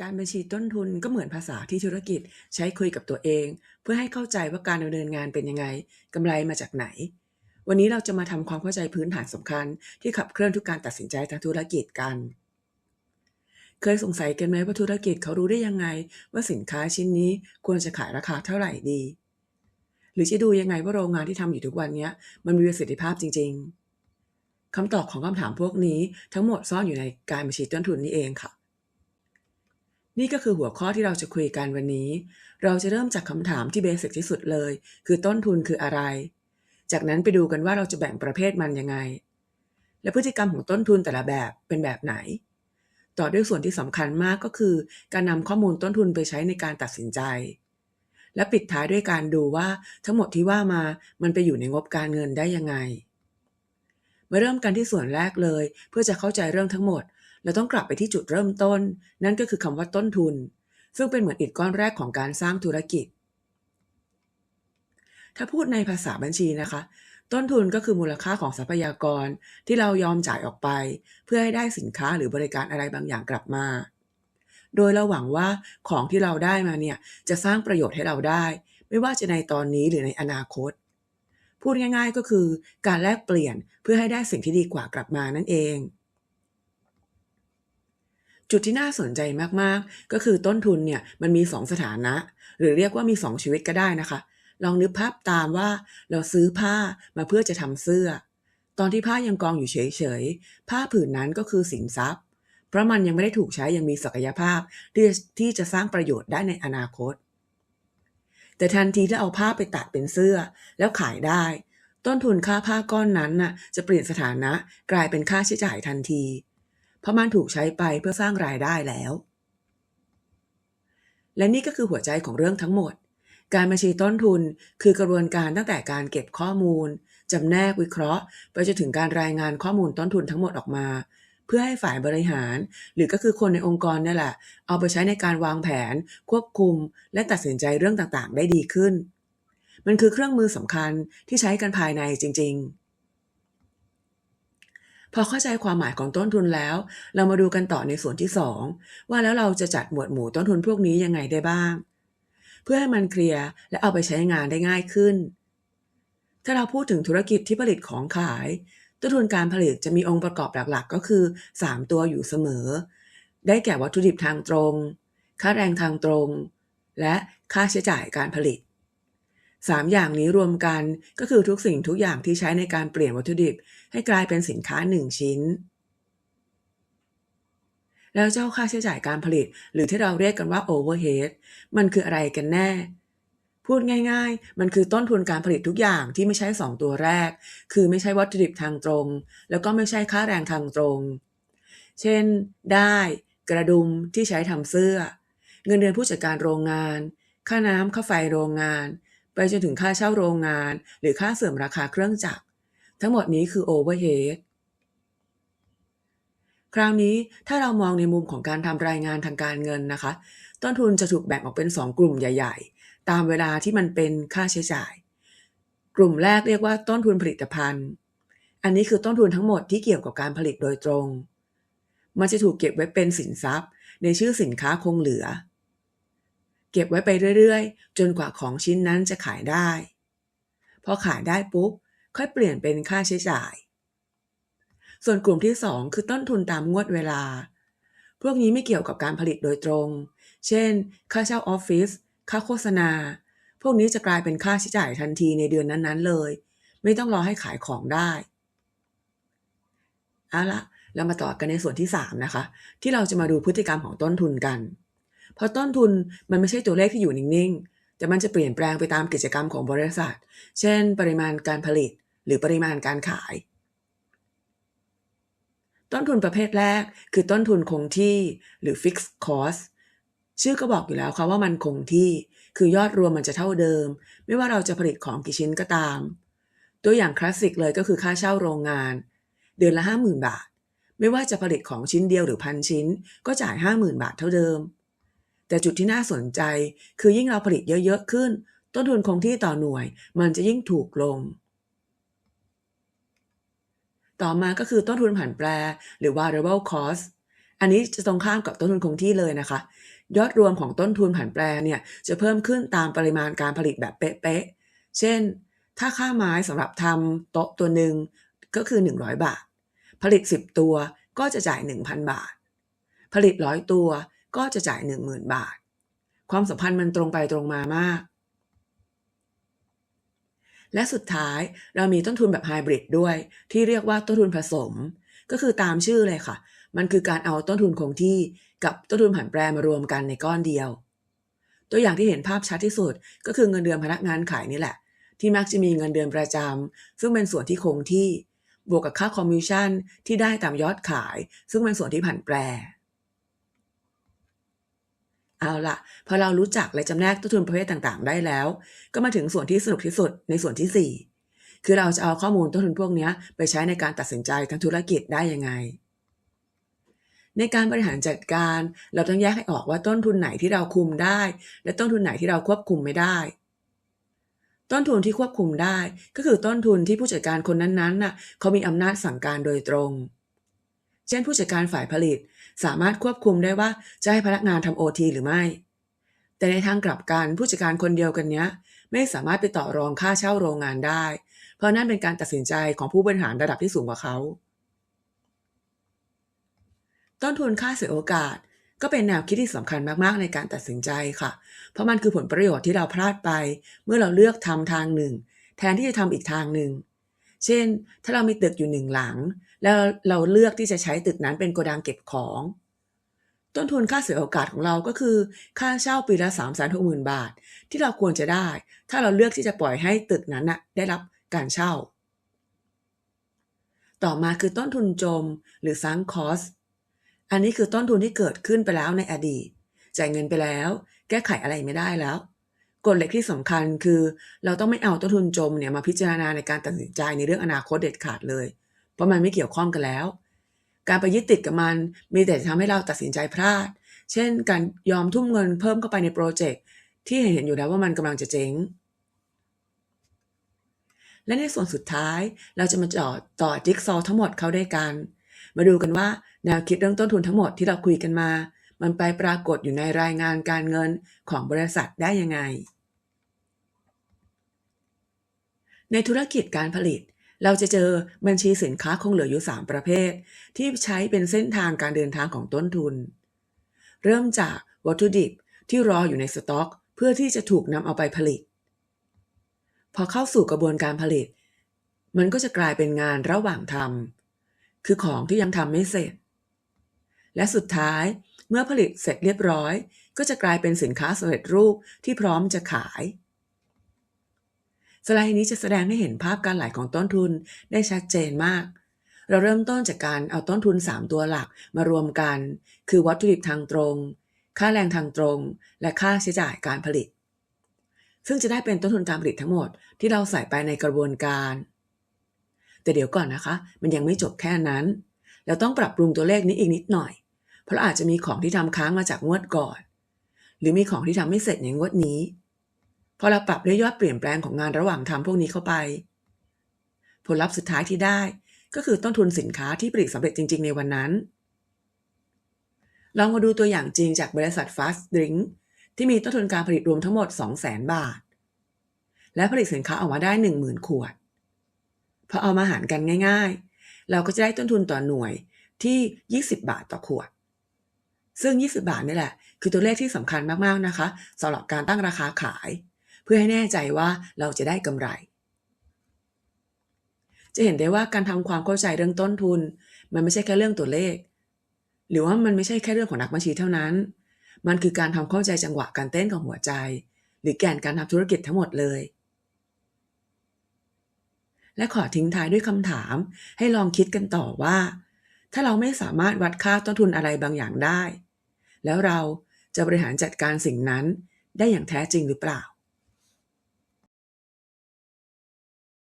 การบัญชีต้นทุนก็เหมือนภาษาที่ธุรกิจใช้คุยกับตัวเอง เพื่อให้เข้าใจว่าการดำเนินงานเป็นยังไงกำไรมาจากไหน วันนี้เราจะมาทำความเข้าใจพื้นฐานสำคัญ ที่ขับเคลื่อนทุกการตัดสินใจทางธุรกิจกัน เคยสงสัยกันไหมว่าธุรกิจเขารู้ได้ยังไง ว่าสินค้าชิ้นนี้ควรจะขายราคาเท่าไหร่ดี หรือจะดูยังไงว่าโรงงานที่ทำอยู่ทุกวันนี้มันมีประสิทธิภาพจริง ๆคำตอบของคำถามพวกนี้ทั้งหมดซ่อนอยู่ในการบัญชีต้นทุนนี่เองค่ะ นี่ก็คือหัวข้อที่เราจะคุยกันวันนี้ เราจะเริ่มจากคำถามที่เบสิกที่สุดเลย คือต้นทุนคืออะไร จากนั้นไปดูกันว่าเราจะแบ่งประเภทมันยังไง และพฤติกรรมของต้นทุนแต่ละแบบเป็นแบบไหน ต่อด้วยส่วนที่สำคัญมากก็คือ การนำข้อมูลต้นทุนไปใช้ในการตัดสินใจ และปิดท้ายด้วยการดูว่าทั้งหมดที่ว่ามามันไปอยู่ในงบการเงินได้ยังไง มาเริ่มกันที่ส่วนแรกเลย เพื่อจะเข้าใจเรื่องทั้งหมด เราต้องกลับไปที่จุดเริ่มต้น นั่นก็คือคำว่าต้นทุน ซึ่งเป็นเหมือนอิฐก้อนแรกของการสร้างธุรกิจ ถ้าพูดในภาษาบัญชีนะคะ ต้นทุนก็คือมูลค่าของทรัพยากรที่เรายอมจ่ายออกไป เพื่อให้ได้สินค้าหรือบริการอะไรบางอย่างกลับมา โดยเราหวังว่าของที่เราได้มาเนี่ยจะสร้างประโยชน์ให้เราได้ ไม่ว่าจะในตอนนี้หรือในอนาคต พูดง่าย ๆก็คือการแลกเปลี่ยนเพื่อให้ได้สิ่งที่ดีกว่ากลับมานั่นเอง จุดที่น่าสนใจมากๆ ก็คือต้นทุนเนี่ยมันมี 2 สถานะ หรือเรียกว่ามี 2 ชีวิตก็ได้นะคะ ลองนึกภาพตามว่าเราซื้อผ้ามาเพื่อจะทำเสื้อ ตอนที่ผ้ายังกองอยู่เฉยๆ ผ้าผืนนั้นก็คือสินทรัพย์ เพราะมันยังไม่ได้ถูกใช้ยังมีศักยภาพที่ที่จะสร้างประโยชน์ได้ในอนาคต แต่ทันทีที่เอาผ้าไปตัดเป็นเสื้อ แล้วขายได้ ต้นทุนค่าผ้าก้อนนั้นน่ะจะเปลี่ยนสถานะกลายเป็นค่าใช้จ่ายทันที เพราะมันถูกใช้ไปเพื่อสร้างรายได้แล้ว และนี่ก็คือหัวใจของเรื่องทั้งหมด การบัญชีต้นทุนคือกระบวนการตั้งแต่การเก็บข้อมูลจำแนกวิเคราะห์ ไปจนถึงการรายงานข้อมูลต้นทุนทั้งหมดออกมา เพื่อให้ฝ่ายบริหาร หรือก็คือคนในองค์กรนี่แหละ เอาไปใช้ในการวางแผน ควบคุม และตัดสินใจเรื่องต่างๆ ได้ดีขึ้น มันคือเครื่องมือสำคัญที่ใช้กันภายในจริง ๆ พอเข้าใจความหมายของต้นทุนแล้ว เรามาดูกันต่อในส่วนที่ 2 ว่าแล้วเราจะจัดหมวดหมู่ต้นทุนพวกนี้ยังไงได้บ้าง เพื่อให้มันเคลียร์และเอาไปใช้งานได้ง่ายขึ้น ถ้าเราพูดถึงธุรกิจที่ผลิตของขาย ต้นทุนการผลิตจะมีองค์ประกอบหลักๆ ก็คือ 3 ตัวอยู่เสมอ ได้แก่วัตถุดิบทางตรง ค่าแรงทางตรง และค่าใช้จ่ายการผลิต 3 อย่างนี้รวมกันก็คือทุกสิ่งทุกอย่างที่ใช้ในการเปลี่ยนวัตถุดิบ ให้กลายเป็นสินค้า 1 ชิ้น แล้วเจ้าค่าใช้จ่ายการผลิต หรือที่เราเรียกกันว่า overhead มันคืออะไรกันแน่ พูดง่าย ๆ มันคือต้นทุนการผลิตทุกอย่างที่ไม่ใช่ 2 ตัวแรก คือไม่ใช่วัตถุดิบทางตรง แล้วก็ไม่ใช่ค่าแรงทางตรง เช่น ได้ กระดุมที่ใช้ทำเสื้อ เงินเดือนผู้จัดการโรงงาน ค่าน้ำค่าไฟโรงงาน ไปจนถึงค่าเช่าโรงงาน หรือค่าเสื่อมราคาเครื่องจักร ทั้งหมดนี้คือ overhead คราวนี้ถ้าเรามองในมุมของการทำรายงานทางการเงินนะคะ ต้นทุนจะถูกแบ่งออกเป็น 2 กลุ่มใหญ่ ๆ ตามเวลาที่มันเป็นค่าใช้จ่าย กลุ่มแรกเรียกว่าต้นทุนผลิตภัณฑ์ อันนี้คือต้นทุนทั้งหมดที่เกี่ยวกับการผลิตโดยตรง มันจะถูกเก็บไว้เป็นสินทรัพย์ ในชื่อสินค้าคงเหลือ เก็บไว้ไปเรื่อยๆ จนกว่าของชิ้นนั้นจะขายได้ พอขายได้ปุ๊บ ค่อยเปลี่ยนเป็นค่าใช้จ่าย ส่วนกลุ่มที่ 2 คือต้นทุนตามงวดเวลา พวกนี้ไม่เกี่ยวกับการผลิตโดยตรง เช่น ค่าเช่าออฟฟิศ ค่าโฆษณา พวกนี้จะกลายเป็นค่าใช้จ่ายทันทีในเดือนนั้นๆเลย ไม่ต้องรอให้ขายของได้เอาละเรามาต่อกันในส่วนที่ 3 นะคะ ที่เราจะมาดูพฤติกรรมของต้นทุนกัน เพราะต้นทุนมันไม่ใช่ตัวเลขที่อยู่นิ่งๆ แต่มันจะเปลี่ยนแปลงไปตามกิจกรรมของบริษัท เช่น ปริมาณการผลิต หรือปริมาณการขาย ต้นทุนประเภทแรกคือต้นทุนคงที่หรือ fixed cost ชื่อก็บอกอยู่แล้วค่ะว่ามันคงที่ คือยอดรวมมันจะเท่าเดิม ไม่ว่าเราจะผลิตของกี่ชิ้นก็ตาม ตัวอย่างคลาสสิกเลยก็คือค่าเช่าโรงงาน เดือนละ 50,000 บาท ไม่ว่าจะผลิตของชิ้นเดียวหรือพันชิ้น ก็จ่าย 50,000 บาทเท่าเดิม แต่จุดที่น่าสนใจคือยิ่งเราผลิตเยอะๆขึ้น ต้นทุนคงที่ต่อหน่วย มันจะยิ่งถูกลง ต่อมาก็คือต้นทุนผันแปรหรือ variable cost อันนี้จะตรงข้ามกับต้นทุนคงที่เลยนะคะ ยอดรวมของต้นทุนผันแปรเนี่ยจะเพิ่มขึ้นตามปริมาณการผลิตแบบเป๊ะๆ เช่น ถ้าค่าไม้สำหรับทำโต๊ะตัวหนึ่งก็คือ 100 บาท ผลิต 10 ตัวก็จะจ่าย 1,000 บาท ผลิตร้อยตัว ก็จะจ่าย 10,000 บาท ความสัมพันธ์มันตรงไปตรงมามาก และสุดท้ายเรามีต้นทุนแบบไฮบริดด้วย ที่เรียกว่าต้นทุนผสม ก็คือตามชื่อเลยค่ะ มันคือการเอาต้นทุนคงที่กับต้นทุนผันแปรมารวมกันในก้อนเดียว ตัวอย่างที่เห็นภาพชัดที่สุดก็คือเงินเดือนพนักงานขายนี่แหละ ที่มักจะมีเงินเดือนประจำซึ่งเป็นส่วนที่คงที่บวกกับค่าคอมมิชชั่นที่ได้ตามยอดขาย ซึ่งเป็นส่วนที่ผันแปร เอาละพอเรารู้จักและจำแนกต้นทุนประเภทต่างๆ ได้แล้ว ก็มาถึงส่วนที่สนุกที่สุดในส่วนที่ 4 คือเราจะเอาข้อมูลต้นทุนพวกนี้ไปใช้ในการตัดสินใจทางธุรกิจได้ยังไง ในการบริหารจัดการเราต้องแยกให้ออกว่าต้นทุนไหนที่เราคุมได้ และต้นทุนไหนที่เราควบคุมไม่ได้ต้นทุนที่ควบคุมได้ก็คือต้นทุนที่ผู้จัดการคนนั้นๆน่ะเขามีอำนาจสั่งการโดยตรง เช่นผู้จัดการฝ่ายผลิต สามารถควบคุมได้ว่าจะให้พนักงานทำโอทีหรือไม่ แต่ในทางกลับกันผู้จัดการคนเดียวกันเนี้ย ไม่สามารถไปต่อรองค่าเช่าโรงงานได้ เพราะนั่นเป็นการตัดสินใจของผู้บริหารระดับที่สูงกว่าเขา ต้นทุนค่าเสียโอกาสก็เป็นแนวคิดที่สำคัญมากๆในการตัดสินใจค่ะ เพราะมันคือผลประโยชน์ที่เราพลาดไป เมื่อเราเลือกทำทางหนึ่ง แทนที่จะทำอีกทางหนึ่ง เช่น ถ้าเรามีตึกอยู่หนึ่งหลัง แล้วเราเลือกที่จะใช้ตึกนั้นเป็นโกดังเก็บของ ต้นทุนค่าเสียโอกาสของเราก็คือ ค่าเช่าปีละ3 6 0 0 0 0บาท ที่เราควรจะได้ ถ้าเราเลือกที่จะปล่อยให้ตึกนั้นนะได้รับการเช่า ต่อมาคือต้นทุนจมหรือซังคอสอันนี้คือต้นทุนที่เกิดขึ้นไปแล้วในอดีต จ่ายเงินไปแล้ว แก้ไขอะไรไม่ได้แล้ว กฎเหล็กที่สำคัญคือ เราต้องไม่เอาต้นทุนจมเนี่ยมาพิจารณาในการตัดสินใจในเรื่องอนาคตเด็ดขาดเลย เพราะมันไม่เกี่ยวข้องกันแล้ว การไปยึดติดกับมันมีแต่จะทำให้เราตัดสินใจพลาด เช่น การยอมทุ่มเงินเพิ่มเข้าไปในโปรเจกต์ที่เห็นอยู่แล้วว่ามันกำลังจะเจ๊งและในส่วนสุดท้ายเราจะมาจอดต่อจิ๊กซอทั้งหมดเข้าด้วยกัน มาดูกันว่าแนวคิดเรื่องต้นทุนทั้งหมดที่เราคุยกันมา มันไปปรากฏอยู่ในรายงานการเงินของบริษัทได้ยังไง ในธุรกิจการผลิต เราจะเจอบัญชีสินค้าคงเหลืออยู่ 3 ประเภท ที่ใช้เป็นเส้นทางการเดินทางของต้นทุน เริ่มจากวัตถุดิบที่รออยู่ในสต็อก เพื่อที่จะถูกนำเอาไปผลิต พอเข้าสู่กระบวนการผลิต มันก็จะกลายเป็นงานระหว่างทำคือของที่ยังทำไม่เสร็จ และสุดท้ายเมื่อผลิตเสร็จเรียบร้อย ก็จะกลายเป็นสินค้าสำเร็จรูปที่พร้อมจะขาย สไลด์นี้จะแสดงให้เห็นภาพการไหลของต้นทุนได้ชัดเจนมาก เราเริ่มต้นจากการเอาต้นทุน 3 ตัวหลักมารวมกัน คือวัตถุดิบทางตรง ค่าแรงทางตรง และค่าใช้จ่ายการผลิต ซึ่งจะได้เป็นต้นทุนการผลิตทั้งหมดที่เราใส่ไปในกระบวนการ แต่เดี๋ยวก่อนนะคะ มันยังไม่จบแค่นั้น เราต้องปรับปรุงตัวเลขนี้อีกนิดหน่อย เพราะอาจจะมีของที่ทำค้างมาจากงวดก่อน หรือมีของที่ทำไม่เสร็จในงวดนี้ พอเราปรับด้วยยอดเปลี่ยนแปลงของงานระหว่างทำพวกนี้เข้าไป ผลลัพธ์สุดท้ายที่ได้ก็คือต้นทุนสินค้าที่ผลิตสำเร็จจริง ๆ ในวันนั้น ลองมาดูตัวอย่างจริงจากบริษัท Fast Drink ที่มีต้นทุนการผลิตรวมทั้งหมด 200,000 บาท และผลิตสินค้าออกมาได้ 10,000 ขวด พอเอามาหารกันง่าย ๆ เราก็จะได้ต้นทุนต่อหน่วยที่ 20 บาทต่อขวด ซึ่ง 20 บาทนี่แหละ คือตัวเลขที่สำคัญมากๆนะคะสำหรับการตั้งราคาขาย เพื่อให้แน่ใจว่าเราจะได้กำไร จะเห็นได้ว่าการทำความเข้าใจเรื่องต้นทุน มันไม่ใช่แค่เรื่องตัวเลข หรือว่ามันไม่ใช่แค่เรื่องของนักบัญชีเท่านั้น มันคือการทำเข้าใจจังหวะการเต้นของหัวใจ หรือแกนการทำธุรกิจทั้งหมดเลย และขอทิ้งท้ายด้วยคำถาม ให้ลองคิดกันต่อว่า ถ้าเราไม่สามารถวัดค่าต้นทุนอะไรบางอย่างได้ แล้วเราจะบริหารจัดการสิ่งนั้นได้อย่างแท้จริงหรือเปล่า